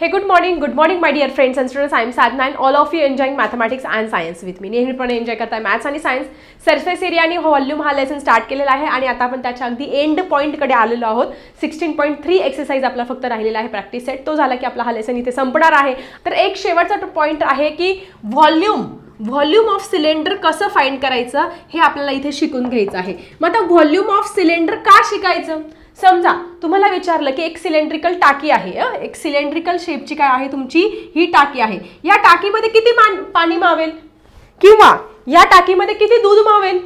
Hey good morning good morning my dear friends and students I am Sadhna and all of you enjoying mathematics and science with me नेहमीपणे enjoy करताय maths आणि science surface area आणि volume हा lesson start केलेला आहे आणि आता आपण त्याच्या अगदी एंड पॉईंटकडे आलेलो आहोत. सिक्स्टीन पॉईंट थ्री एक्सरसाइज आपला फक्त राहिलेला आहे प्रॅक्टिस सेट तो झाला की आपला हा लेसन इथे संपणार आहे. तर एक शेवटचा पॉईंट आहे की व्हॉल्यूम व्हॉल्यूम ऑफ सिलेंडर कसं फाइंड करायचं हे आपल्याला इथे शिकून घ्यायचं आहे. मग आता व्हॉल्यूम ऑफ सिलेंडर का शिकायचं? समजा तुम्हाला विचारलं की एक सिलेंड्रिकल टाकी आहे एक सिलेंड्रिकल शेपची काय आहे तुमची? ही टाकी आहे. या टाकीमध्ये किती पाणी मावेल? किंवा या टाकीमध्ये किती दूध मावेल?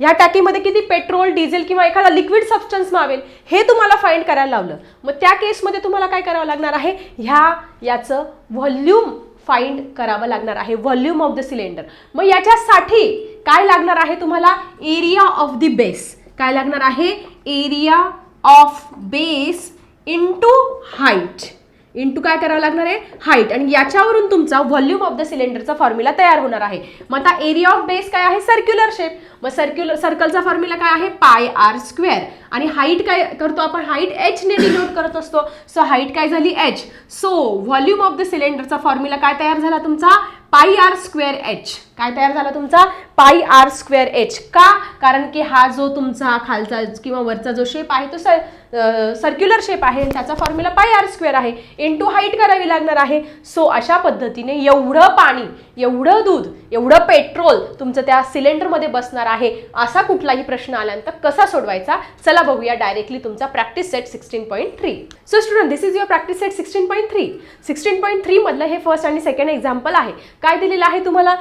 या टाकीमध्ये किती पेट्रोल डिझेल किंवा एखादा लिक्विड सबस्टन्स मावेल? हे तुम्हाला फाइंड करायला लावलं. मग त्या केसमध्ये तुम्हाला काय करावं लागणार आहे? ह्या याचं व्हॉल्यूम फाइंड करावं लागणार आहे. व्हॉल्यूम ऑफ द सिलेंडर मग याच्यासाठी काय लागणार आहे तुम्हाला? एरिया ऑफ द बेस काय लागणार आहे? Area of base into height. Into काय करावं लागणार आहे? हाईट. आणि याच्यावरून तुमचा व्हॉल्यूम ऑफ द सिलेंडरचा फॉर्म्युला तयार होणार आहे. मग आता एरिया ऑफ बेस काय आहे? Circular shape. मग सर्क्युलर सर्कलचा फॉर्म्युला काय आहे? पाय आर स्क्वेअर. आणि हाईट काय करतो आपण? हाईट एच ने डिनोट करत असतो. सो हाईट काय झाली? H. So volume of the सिलेंडरचा फॉर्म्युला काय तयार झाला तुमचा? पाय आर स्क्वेअर एच. काय तयार झाला तुमचा? Pi R square H. का? कारण की हा जो तुमचा खालचा किंवा वरचा जो शेप आहे तो सर्क्युलर शेप आहे त्याचा फॉर्म्युला पाय आर स्क्वेअर आहे. इंटू हाईट करावी लागणार आहे. सो अशा पद्धतीने एवढं पाणी एवढं दूध एवढं पेट्रोल तुमचं त्या सिलेंडरमध्ये बसणार आहे असा कुठलाही प्रश्न आल्यानंतर कसा सोडवायचा? चला बघूया डायरेक्टली तुमचा practice set sixteen point three so student this is your practice set sixteen point three sixteen point थ्रीमधलं हे फर्स्ट आणि सेकंड एक्झाम्पल आहे. काय दिलेलं आहे तुम्हाला?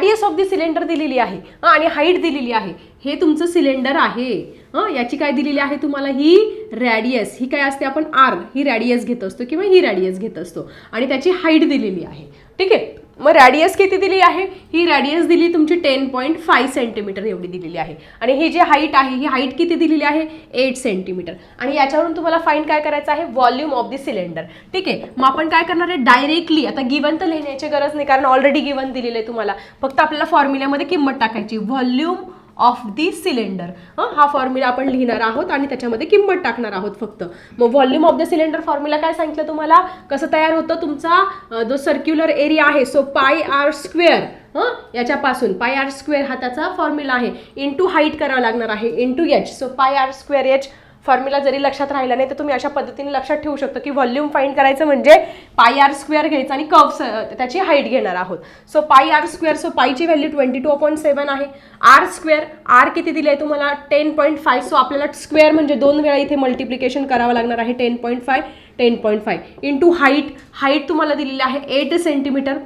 रॅडियस ऑफ द सिलेंडर दिलेली आहे. आणि हाईट दिलेली आहे. हे तुमचं सिलेंडर आहे. हं याची काय दिलेली आहे तुम्हाला? ही रॅडियस ही काय असते? आपण आर ही रॅडियस घेत असतो किंवा ही रॅडियस घेत असतो. आणि त्याची हाईट दिलेली आहे. ठीक आहे? मग रॅडियस किती दिली आहे? ही रॅडियस दिली तुमची टेन पॉईंट फाय सेंटीमीटर एवढी दिलेली आहे. आणि ही जी हाईट आहे ही हाईट किती दिलेली आहे? एट सेंटीमीटर आणि याच्यावरून तुम्हाला फाईन काय करायचं आहे? व्हॉल्यूम ऑफ द सिलेंडर ठीक आहे? मग आपण काय करणार आहे? डायरेक्टली आता गिवन तर लिहिण्याची गरज नाही कारण ऑलरेडी गिवन दिलेलं आहे तुम्हाला. फक्त आपल्याला फॉर्म्युल्यामध्ये किंमत टाकायची. व्हॉल्यूम ऑफ दी सिलेंडर हा फॉर्म्युला आपण लिहिणार आहोत आणि त्याच्यामध्ये किंमत टाकणार आहोत फक्त. मग volume of the cylinder formula काय सांगितलं तुम्हाला? कसं तयार होतं? तुमचा जो सर्क्युलर एरिया आहे सो पाय आर स्क्वेअर हं याच्यापासून. पाय आर स्क्वेअर हा त्याचा फॉर्म्युला आहे. इंटू हाईट करावा लागणार आहे. Into H so pi R square H formula जरी लक्षात राहिला नाही तर तुम्ही अशा पद्धतीने लक्षात ठेवू शकतो की व्हॉल्यूम फाईंड करायचं म्हणजे पाय आर स्क्वेअर घ्यायचं आणि कर्व त्याची हाईट घेणार आहोत. So pi R square so पायची value twenty two point seven आहे. आर स्क्वेअर आर किती दिले आहे तुम्हाला? टेन पॉईंट फाय सो आपल्याला स्क्वेअर म्हणजे दोन वेळा इथे मल्टिप्लिकेशन करावं लागणार आहे ten point five ten point five into height height तुम्हाला दिलेली आहे एट सेंटीमीटर.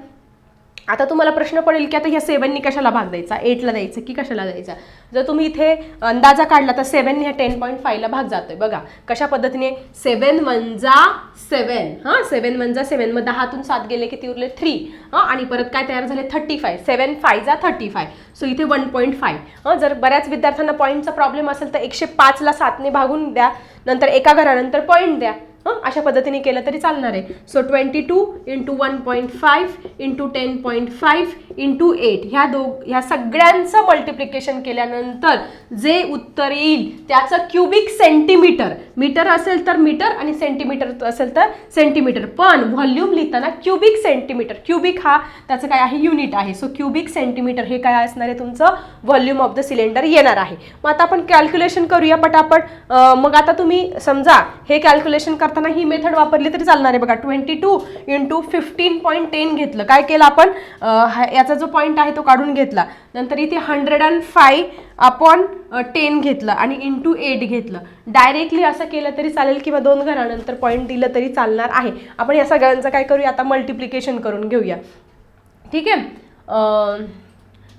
आता तुम्हाला प्रश्न पडेल की आता ह्या सेवननी कशाला भाग द्यायचा? एटला द्यायचं की कशाला द्यायचा? जर तुम्ही इथे अंदाजा काढला तर सेवन ह्या टेन पॉईंट फायला भाग जातोय. बघा कशा पद्धतीने? सेवन वनजा सेवन हां सेवन वनजा सेवन मग दहातून सात गेले किती उरले? थ्री हां आणि परत काय तयार झाले? थर्टी फाय सेवन फायजा थर्टी फाय सो इथे वन पॉईंट फाय हां जर बऱ्याच विद्यार्थ्यांना पॉईंटचा प्रॉब्लेम असेल तर एकशे पाचला सातने भागून द्या. नंतर एका घरानंतर पॉईंट द्या. अशा पद्धतीने केलं तरी चालणार आहे. So twenty two into one point five into ten point five into eight ह्या दो ह्या सगळ्यांचं मल्टिप्लिकेशन केल्यानंतर जे उत्तर येईल त्याचं क्युबिक सेंटीमीटर मीटर असेल तर मीटर आणि सेंटीमीटर असेल तर सेंटीमीटर पण व्हॉल्यूम लिहिताना क्युबिक सेंटीमीटर क्युबिक हा त्याचं काय आहे? युनिट आहे. सो क्युबिक सेंटीमीटर हे काय असणार आहे? तुमचं व्हॉल्यूम ऑफ द सिलेंडर येणार आहे. मग आता आपण कॅल्क्युलेशन करूया पटापट. मग आता तुम्ही समजा हे कॅल्क्युलेशन करताना ही मेथड वापरली तरी चालणार आहे. बघा twenty two into fifteen point ten घेतलं. काय केलं आपण? याचा जो पॉईंट आहे तो काढून घेतला. नंतर इथे hundred and five upon ten घेतलं आणि इंटू एट घेतलं. डायरेक्टली असं केलं तरी चालेल किंवा दोन घरानंतर पॉईंट दिलं तरी चालणार आहे. आपण या सगळ्यांचं काय करूया? आता मल्टिप्लिकेशन करून घेऊया. ठीक आहे?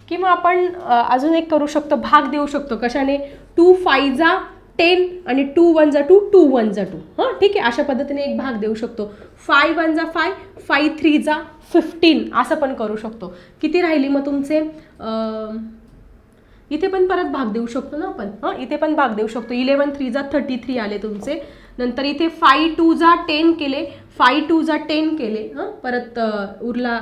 किंवा आपण अजून एक करू शकतो भाग देऊ शकतो. कशाने? टू फायजा टेन आणि टू वन जा टू टू वन जा टू. हां ठीक आहे? अशा पद्धतीने एक भाग देऊ शकतो. फाय वन जा फाय फाय थ्री जा फिफ्टीन असं पण करू शकतो. किती राहिली मग तुमचे? इथे पण परत भाग देऊ शकतो ना आपण? हां इथे पण भाग देऊ शकतो. इलेवन थ्री जा थर्टी थ्री आले तुमचे. नंतर इथे फाय टू जा टेन केले. फाय टू जा टेन केले हं? परत उरला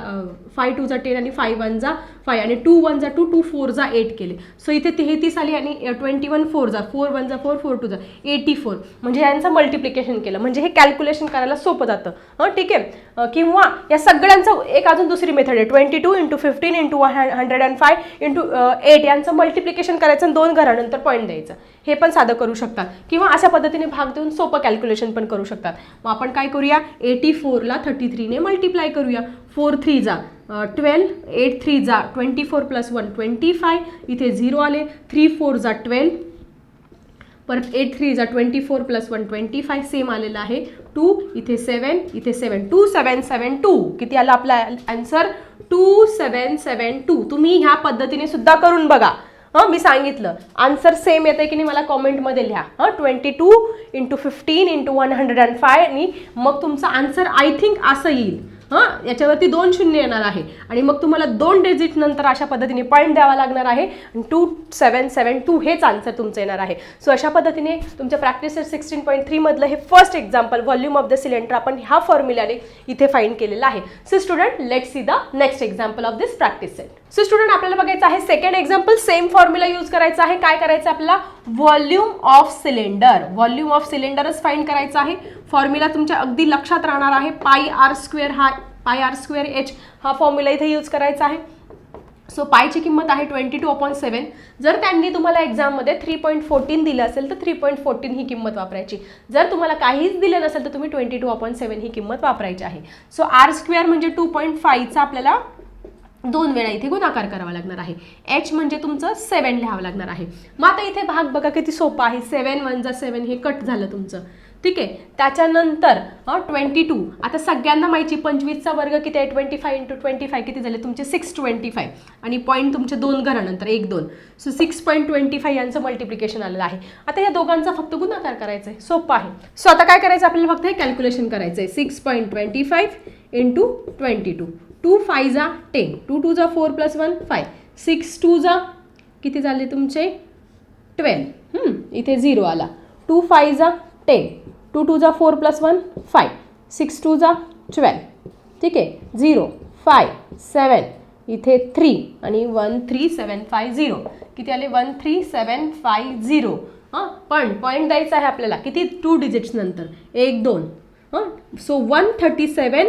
फाय टू जा टेन आणि फाय वन जा फाय आणि टू वन जा टू टू फोर जा एट केले. सो इथे तेहतीस आली आणि ट्वेंटी वन फोर जा फोर वन जा फोर फोर टू जा एटी फोर. म्हणजे यांचं मल्टिप्लिकेशन केलं. म्हणजे हे कॅल्क्युलेशन करायला सोपं जातं. हां ठीक आहे? किंवा या सगळ्यांचं एक अजून दुसरी मेथड आहे. Twenty two into fifteen into one hundred and five into eight यांचं मल्टिप्लिकेशन करायचं आणि दोन घरानंतर पॉईंट द्यायचं. हे पण साधं करू शकतात. किंवा अशा पद्धतीने भाग देऊन सोपं कॅल्क्युलेशन पण करू शकतात. मग आपण काय करूया? एटी फोरला थर्टी थ्रीने मल्टिप्लाय करूया. फोर थ्री जा. ट्वेल्व एट थ्री जा. Twenty four plus one twenty five इथे झिरो आले. थ्री फोर जा ट्वेल्व परत एट थ्री जा twenty four plus one twenty five same आलेला आहे. टू इथे सेवन इथे सेवन टू सेवन सेवन टू किती आलं आपला answer two seven seven two तुम्ही ह्या पद्धतीने सुद्धा करून बघा. हां मी सांगितलं. आन्सर सेम येतं की नाही मला कॉमेंटमध्ये लिहा. हां twenty two into fifteen into one hundred and five आणि मग तुमचं आन्सर आय थिंक असं येईल. हां याच्यावरती दोन शून्य येणार आहे. आणि मग तुम्हाला दोन डिजिट नंतर अशा पद्धतीने पॉईंट द्यावा लागणार आहे. टू सेवन सेवन टू हेच आन्सर तुमचं येणार आहे. सो अशा पद्धतीने तुमच्या प्रॅक्टिस सिक्स्टीन पॉईंट थ्रीमधलं हे first example volume of the cylinder आपण ह्या फॉर्म्युल्याने इथे फाईंड केलेलं आहे. So student let see the next example of this practice set so student आपल्याला बघायचं आहे second example same formula use करायचा आहे. काय करायचं आहे आपल्याला? Volume of cylinder volume of सिलेंडरच find करायचं आहे. फॉर्म्युला तुमच्या अगदी लक्षात राहणार आहे. पाय आर स्क्वेअर हा पाय आर स्क्वेअर एच हा फॉर्म्युला इथे यूज करायचा आहे. सो पायची किंमत आहे ट्वेंटी टू अपॉईंट सेवन जर त्यांनी तुम्हाला एक्झाममध्ये थ्री पॉईंट फोर्टीन दिलं असेल तर थ्री पॉईंट फोर्टीन ही किंमत वापरायची. जर तुम्हाला काहीच दिलं नसेल तर तुम्ही ट्वेंटी टू अपॉईंट सेवन ही किंमत वापरायची आहे. सो आर स्क्वेअर म्हणजे टू पॉईंट फाईव्हचा आपल्याला दोन वेळा इथे गुणाकार करावा लागणार आहे. एच म्हणजे तुमचं सेवन लिहावं लागणार आहे. मग आता इथे भाग बघा किती सोपा आहे. सेवन वन जा सेवन हे कट झालं तुमचं. ठीक आहे? त्याच्यानंतर ट्वेंटी टू आता सगळ्यांना माहिती पंचवीसचा वर्ग किती आहे? Twenty five into twenty five किती झाले? तुमचे सिक्स ट्वेंटी फाय आणि पॉईंट तुमचे दोन घरानंतर एक दोन. So six point twenty five यांचं मल्टिप्लिकेशन आलेलं आहे. आता या दोघांचा फक्त गुणाकार करायचा आहे. सोपं आहे. सो आता काय करायचं? आपल्याला फक्त हे कॅल्क्युलेशन करायचं आहे. Six point twenty five into twenty two two five जा टेन टू टू जा four plus one five six two जा किती झाले तुमचे? ट्वेल्व इथे झिरो आला. टू फाय जा टेन टू टू जा four plus one five six two जा ट्वेल्व. ठीक आहे? झिरो फाय सेवन इथे थ्री आणि one three seven five zero. किती आले? One three seven five zero. हां? पण पॉईंट द्यायचा आहे आपल्याला. किती? टू डिजिट्स नंतर. एक दोन. हां? So one thirty seven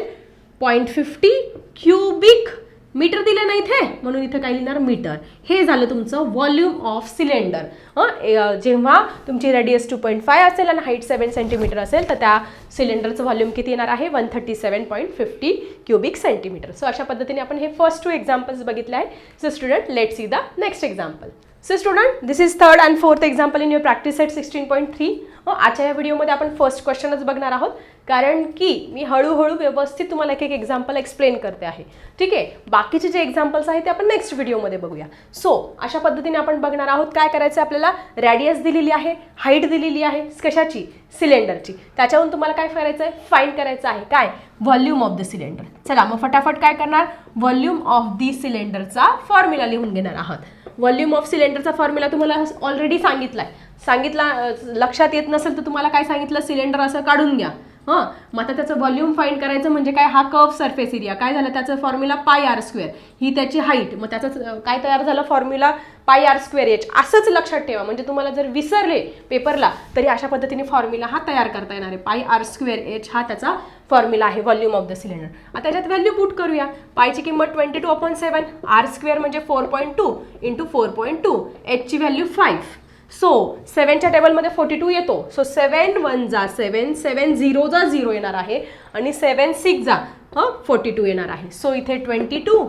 point fifty cubic metre दिलं नाही इथे? म्हणून इथे काय लिहिणार? मीटर. हे झालं तुमचं व्हॉल्यूम ऑफ सिलेंडर. हं? जेव्हा तुमची रेडियस टू पॉईंट फाय असेल आणि हाईट सेवन सेंटीमीटर असेल तर त्या सिलेंडरचं व्हॉल्यूम किती येणार आहे? One thirty seven point fifty cubic centimetre so अशा पद्धतीने आपण हे फर्स्ट टू एक्झाम्पल्स बघितले आहे so student let see the next example so student this is third and fourth example in your practice set sixteen point three आजच्या या व्हिडिओमध्ये आपण फर्स्ट क्वेश्चनच बघणार आहोत. कारण की मी हळूहळू व्यवस्थित तुम्हाला एक एक एक्झाम्पल एक्सप्लेन करते आहे. ठीक आहे? बाकीचे जे एक्झाम्पल्स आहेत ते आपण नेक्स्ट व्हिडिओमध्ये बघूया. सो अशा पद्धतीने आपण बघणार आहोत काय करायचं आपल्याला? रॅडियस दिलेली आहे हाईट दिलेली आहे कशाची? सिलेंडरची त्याच्यावरून तुम्हाला काय करायचं आहे फाईंड करायचं आहे. काय? व्हॉल्यूम ऑफ द सिलेंडर चला मग फटाफट काय करणार? व्हॉल्यूम ऑफ दी सिलेंडरचा फॉर्म्युला लिहून घेणार आहोत. व्हॉल्यूम ऑफ सिलेंडरचा फॉर्म्युला तुम्हाला ऑलरेडी सांगितला आहे सांगितला लक्षात येत नसेल तर तुम्हाला काय सांगितलं? सिलेंडर असं काढून घ्या. हां मग आता त्याचं व्हॉल्यूम फाईंड करायचं म्हणजे काय? हा कर्व सरफेस एरिया काय झालं? त्याचं फॉर्म्युला पाय आर स्क्वेअर ही त्याची हाईट मग त्याचं काय तयार झालं? Formula pi R square H असंच लक्षात ठेवा. म्हणजे तुम्हाला जर विसरले पेपरला तरी अशा पद्धतीने फॉर्म्युला हा तयार करता येणार आहे. पाय आर स्क्वेअर एच हा त्याचा फॉर्म्युला आहे व्हॉल्यूम ऑफ द सिलेंडर आता त्याच्यात व्हॅल्यू पुट करूया. पायची किंमत twenty two upon seven R square म्हणजे four point two into four point two एचची value five so सेवनच्या टेबलमध्ये फोर्टी टू येतो. सो सेवन वन जा सेवन सेवन झिरो जा झिरो येणार आहे. आणि सेवन सिक्स जा हां फोर्टी टू येणार आहे. सो इथे twenty two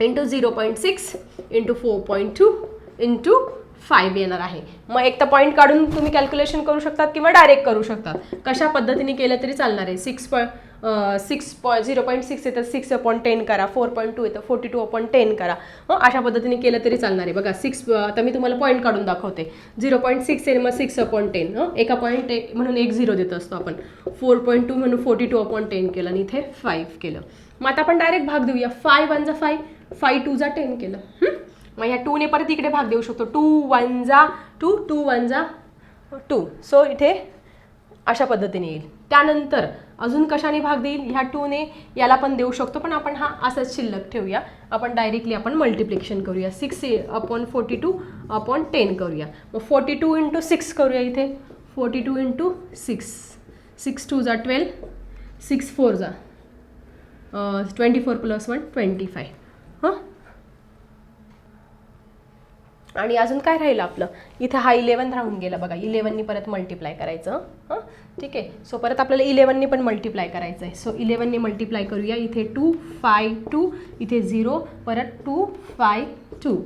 into zero point six into four point two into five येणार आहे. मग एक तर पॉईंट काढून तुम्ही कॅल्क्युलेशन करू शकतात किंवा डायरेक्ट करू शकतात. कशा पद्धतीने केलं तरी चालणार आहे? सिक्स पॉईंट सिक्स पॉ झिरो पॉईंट सिक्स येतं सिक्स अपॉन टेन करा फोर पॉईंट टू येतं फोर्टी टू अपॉन टेन करा. हं, अशा पद्धतीने केलं तरी चालणार आहे. बघा सिक्स आता मी तुम्हाला पॉईंट काढून दाखवते. झिरो पॉईंट सिक्स येईल मग सिक्स अपॉन टेन हं एका पॉईंट एक म्हणून एक झिरो देत असतो आपण. फोर पॉईंट टू म्हणून फोर्टी टू अपॉन टेन केलं आणि इथे फाईव्ह केलं. मग आता आपण डायरेक्ट भाग देऊया. फाय वन जा फाय फाय टू जा टेन केलं. मग ह्या टूने परत इकडे भाग देऊ शकतो. टू वन जा टू टू वन जा टू सो इथे अशा पद्धतीने येईल. त्यानंतर अजून कशाने भाग देईल? ह्या टूने याला पण देऊ शकतो पण आपण हा असंच शिल्लक ठेवूया. आपण डायरेक्टली आपण मल्टिप्लिकेशन करूया. Six upon forty two upon ten करूया. मग फोर्टी टू इंटू सिक्स करूया इथे. Forty two into six six two जा ट्वेल्व सिक्स फोर जा. Twenty four plus one twenty five हां? आणि अजून काय राहिलं आपलं? इथं हा इलेवन राहून गेला बघा. इलेवननी परत मल्टिप्लाय करायचं. हां? ठीक आहे. सो परत आपल्याला इलेवननी पण मल्टिप्लाय करायचं आहे सो इलेवननी मल्टिप्लाय करूया. इथे टू फाय टू इथे झिरो परत टू फाय टू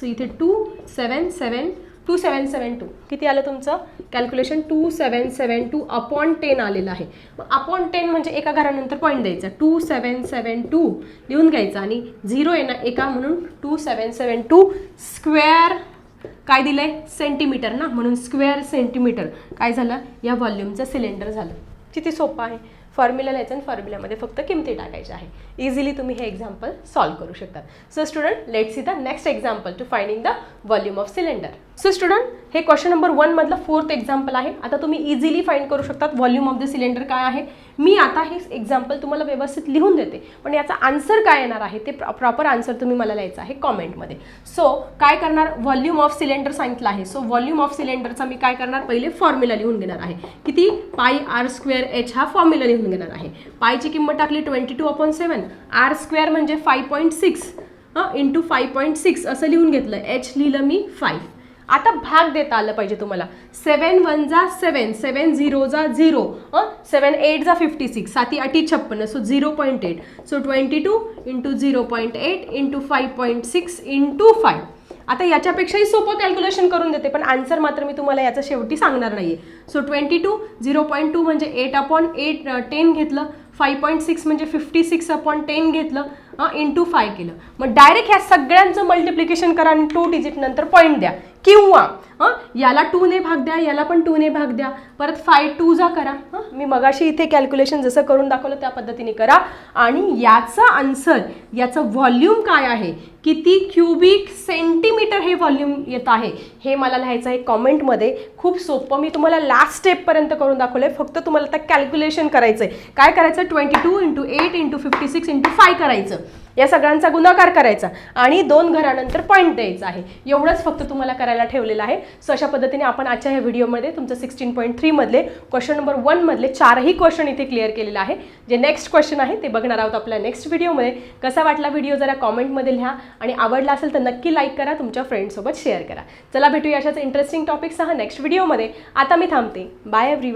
सो इथे two seven seven two seven seven two किती आलं तुमचं? Calculation two seven seven two upon ten आलेलं आहे. मग अपॉन टेन म्हणजे एका घरानंतर पॉईंट द्यायचा. टू सेवन सेवन टू लिहून घ्यायचा आणि झिरो आहे ना एका म्हणून two seven seven two square काय दिलं आहे सेंटीमीटर ना? म्हणून स्क्वेअर सेंटीमीटर काय झालं? या व्हॉल्यूमचं सिलेंडर झालं. किती सोपं आहे? फॉर्म्युला लिहायचं आणि फॉर्म्युल्यामध्ये फक्त किमती टाकायच्या आहे इझिली तुम्ही हे एक्झाम्पल सॉल्व करू शकतात so student let see the next example to finding the volume of cylinder so student हे क्वेश्चन नंबर वनमधलं फोर्थ एक्झाम्पल आहे. आता तुम्ही इझिली फाइंड करू शकतात व्हॉल्यूम ऑफ द सिलेंडर काय आहे. मी आता हे एक्झाम्पल तुम्हाला व्यवस्थित लिहून देते. पण याचा आन्सर काय येणार आहे ते प्रॉपर आन्सर तुम्ही मला लिहायचं आहे कॉमेंटमध्ये सो काय करणार? व्हॉल्यूम ऑफ सिलेंडर सांगितलं आहे. सो व्हॉल्यूम ऑफ सिलेंडरचा मी काय करणार? पहिले फॉर्म्युला लिहून घेणार आहे. किती? पाय आर स्क्वेअर एच हा फॉर्म्युला लिहून घेणार आहे. पायची किंमत टाकली twenty two upon seven R square म्हणजे फाय पॉईंट सिक्स हां इंटू फाय पॉईंट सिक्स असं लिहून घेतलं. एच लिहिलं मी फाईव्ह आता भाग देता आलं पाहिजे तुम्हाला. सेवन वन जा सेवन सेवन झिरो जा झिरो सेवन एट जा फिफ्टी सिक्स साती अटी छप्पन्न so zero point eight so twenty two into zero point eight into five point six into five आता याच्यापेक्षाही सोपं कॅल्क्युलेशन करून देते पण आन्सर मात्र मी तुम्हाला याचा शेवटी सांगणार नाही आहे so twenty two zero point two म्हणजे एट अपॉन एट टेन घेतलं. फाय पॉईंट सिक्स म्हणजे फिफ्टी सिक्स अपॉन टेन घेतलं इंटू फाय केलं. मग डायरेक्ट ह्या सगळ्यांचं मल्टिप्लिकेशन करा आणि टू डिजिट नंतर पॉईंट द्या. किंवा हां याला टूने भाग द्या याला पण टूने भाग द्या. परत फाय टू जा करा. हां मी मगाशी इथे कॅल्क्युलेशन जसं करून दाखवलं त्या पद्धतीने करा. आणि याचा आन्सर याचं व्हॉल्यूम काय आहे? किती क्युबिक सेंटीमीटर हे व्हॉल्यूम येत आहे? हे मला लिहायचं आहे कॉमेंटमध्ये खूप सोपं. मी तुम्हाला लास्ट स्टेपपर्यंत करून दाखवलं आहे फक्त तुम्हाला आता कॅल्क्युलेशन करायचं आहे काय करायचं? Twenty two into eight into fifty six into five करायचं. या सगळ्यांचा गुणाकार करायचा. आणि दोन घरानंतर पॉईंट द्यायचा आहे. एवढंच फक्त तुम्हाला करायला ठेवलेलं आहे. सो अशा पद्धतीने आपण आजच्या ह्या व्हिडिओमध्ये तुमचं सिक्स्टीन पॉईंट थ्रीमधले क्वेश्चन नंबर वनमधले चारही क्वेश्चन इथे क्लिअर केलेलं आहे. जे नेक्स्ट क्वेश्चन आहे ते बघणार आहोत आपल्या नेक्स्ट व्हिडिओमध्ये. कसा वाटला व्हिडिओ जरा कॉमेंटमध्ये लिहा. आणि आवडला असेल तर नक्की लाईक करा. तुमच्या फ्रेंडसोबत शेअर करा. चला भेटूया अशाच इंटरेस्टिंग टॉपिकसह नेक्स्ट व्हिडिओमध्ये. आता मी थांबते. Bye every